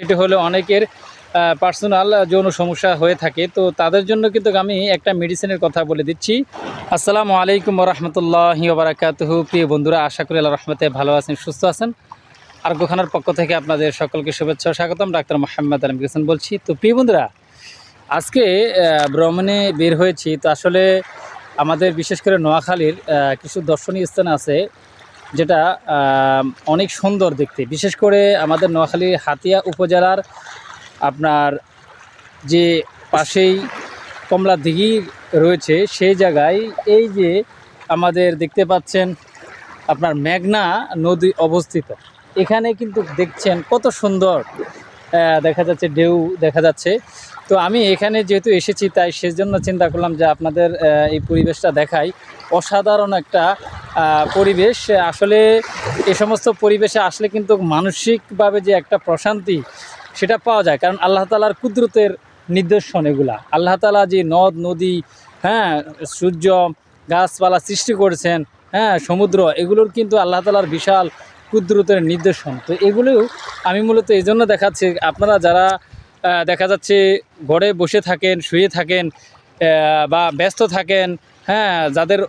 সেটি হলো অনেকের পার্সোনাল যৌন সমস্যা হয়ে থাকে। তো তাদের জন্য কিন্তু আমি একটা মেডিসিনের কথা বলে দিচ্ছি। আসসালামু আলাইকুম রহমতুল্লাহ বারাকাতুহু প্রিয় বন্ধুরা, আশা করি আল্লাহ রহমতে ভালো আছেন, সুস্থ আছেন। আর গোখানার পক্ষ থেকে আপনাদের সকলকে শুভেচ্ছা স্বাগতম। ডাক্তার মোহাম্মদ আলম হোসেন বলছি। তো প্রিয় বন্ধুরা, আজকে ভ্রমণে বের হয়েছি। তো আসলে আমাদের বিশেষ করে নোয়াখালীর কিছু দর্শনীয় স্থান আছে। যেটা অনেক সুন্দর দেখতে। বিশেষ করে আমাদের নোয়াখালী হাতিয়া উপজেলার আপনার যে পাশেই কমলা দিঘি রয়েছে, সেই জায়গায় এই যে আমাদের দেখতে পাচ্ছেন আপনার মেঘনা নদী অবস্থিত। এখানে কিন্তু দেখছেন কত সুন্দর দেখা যাচ্ছে ঢেউ দেখা যাচ্ছে। তো আমি এখানে যেহেতু এসেছি, তাই সেজন্য চিন্তা করলাম যে আপনাদের এই পরিবেশটা দেখাই। অসাধারণ একটা পরিবেশ, আসলে এ সমস্ত পরিবেশে আসলে কিন্তু মানসিকভাবে যে একটা প্রশান্তি সেটা পাওয়া যায়। কারণ আল্লাহ তালার কুদরতের নিদর্শন এগুলা। আল্লাহ তালা যে নদ, নদী হ্যাঁ সূর্য, গাছপালা সৃষ্টি করেছেন হ্যাঁ সমুদ্র, এগুলোর কিন্তু আল্লাহ তালার বিশাল কুদরতের নিদর্শন। তো এগুলোও আমি মূলত এই জন্য দেখাচ্ছি, আপনারা যারা দেখা যাচ্ছে ঘরে বসে থাকেন, শুয়ে থাকেন বা ব্যস্ত থাকেন হ্যাঁ যাদের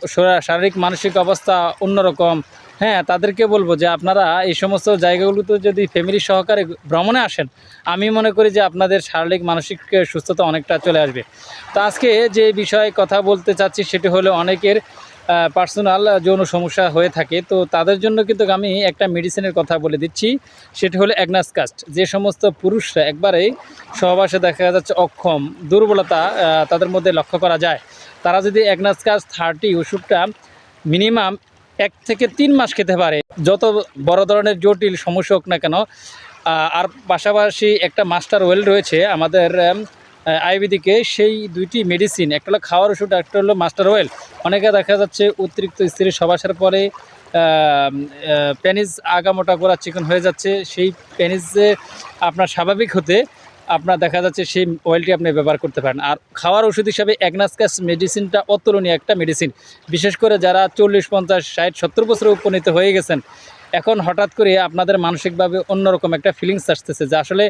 শারীরিক, মানসিক অবস্থা অন্যরকম হ্যাঁ তাদেরকে বলব যে আপনারা এই সমস্ত জায়গাগুলোতে যদি ফ্যামিলি সহকারে ভ্রমণে আসেন, আমি মনে করি যে আপনাদের শারীরিক, মানসিক সুস্থতা অনেকটা চলে আসবে। তো আজকে যে বিষয়ে কথা বলতে চাচ্ছি সেটি হলো অনেকের পার্সোনাল যৌন সমস্যা হয়ে থাকে। তো তাদের জন্য কিন্তু আমি একটা মেডিসিনের কথা বলে দিচ্ছি। সেটি হলো অ্যাগনাস কাস্ট যে সমস্ত পুরুষরা একবারেই সহবাসে দেখা যাচ্ছে অক্ষম, দুর্বলতা তাদের মধ্যে লক্ষ্য করা যায়। তারা যদি অ্যাগনাস কাস্ট থার্টি ওষুধটা মিনিমাম এক থেকে তিন মাস খেতে পারে। যত বড় ধরনের জটিল সমস্যা হোক না কেন আর পাশাপাশি একটা মাস্টার ওয়েল রয়েছে আমাদের আয়ুর্বেদিকে, সেই দুইটি মেডিসিন একটা হলো খাওয়ার ওষুধ একটা হলো মাস্টার ওয়েল অনেকে দেখা যাচ্ছে অতিরিক্ত স্ত্রী সবাসের পরে প্যানিস আগামোটা করা চিকন হয়ে যাচ্ছে। সেই প্যানিসে আপনার স্বাভাবিক হতে আপনার দেখা যাচ্ছে সেই অয়েলটি আপনি ব্যবহার করতে পারেন। আর খাওয়ার ওষুধ হিসাবে অ্যাগনাসকাস মেডিসিনটা অতুলনীয় একটা মেডিসিন বিশেষ করে যারা চল্লিশ, পঞ্চাশ, ষাট, সত্তর বছরে উপনীত হয়ে গেছেন, এখন হঠাৎ করে আপনাদের মানসিকভাবে অন্যরকম একটা ফিলিংস আসতেছে যে আসলে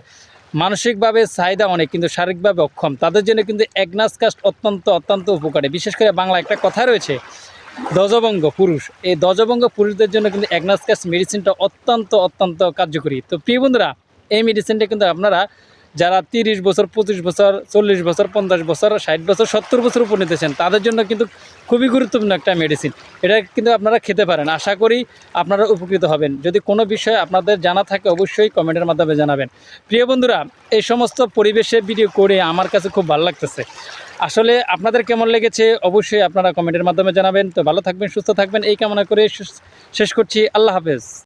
মানসিকভাবে চাহিদা অনেক, কিন্তু শারীরিকভাবে অক্ষম। তাদের জন্য কিন্তু অ্যাগনাস কাস্ট অত্যন্ত অত্যন্ত উপকারী। বিশেষ করে বাংলা একটা কথা রয়েছে দজবঙ্গ পুরুষ। এই দজবঙ্গ পুরুষদের জন্য কিন্তু অ্যাগনাস কাস্ট মেডিসিনটা অত্যন্ত অত্যন্ত কার্যকরী। তো প্রিয় বন্ধুরা, এই মেডিসিনটা কিন্তু আপনারা যারা তিরিশ বছর, পঁচিশ বছর, চল্লিশ বছর, পঞ্চাশ বছর, ষাট বছর, সত্তর বছর উপর নিতেছেন, তাদের জন্য কিন্তু খুবই গুরুত্বপূর্ণ একটা মেডিসিন এটা কিন্তু আপনারা খেতে পারেন। আশা করি আপনারা উপকৃত হবেন। যদি কোনো বিষয়ে আপনাদের জানা থাকে, অবশ্যই কমেন্টের মাধ্যমে জানাবেন। প্রিয় বন্ধুরা, এই সমস্ত পরিবেশে ভিডিও করে আমার কাছে খুব ভালো লাগতেছে। আসলে আপনাদের কেমন লেগেছে? অবশ্যই আপনারা কমেন্টের মাধ্যমে জানাবেন। তো ভালো থাকবেন, সুস্থ থাকবেন। এই কামনা করে শেষ- করছি। আল্লাহ হাফেজ।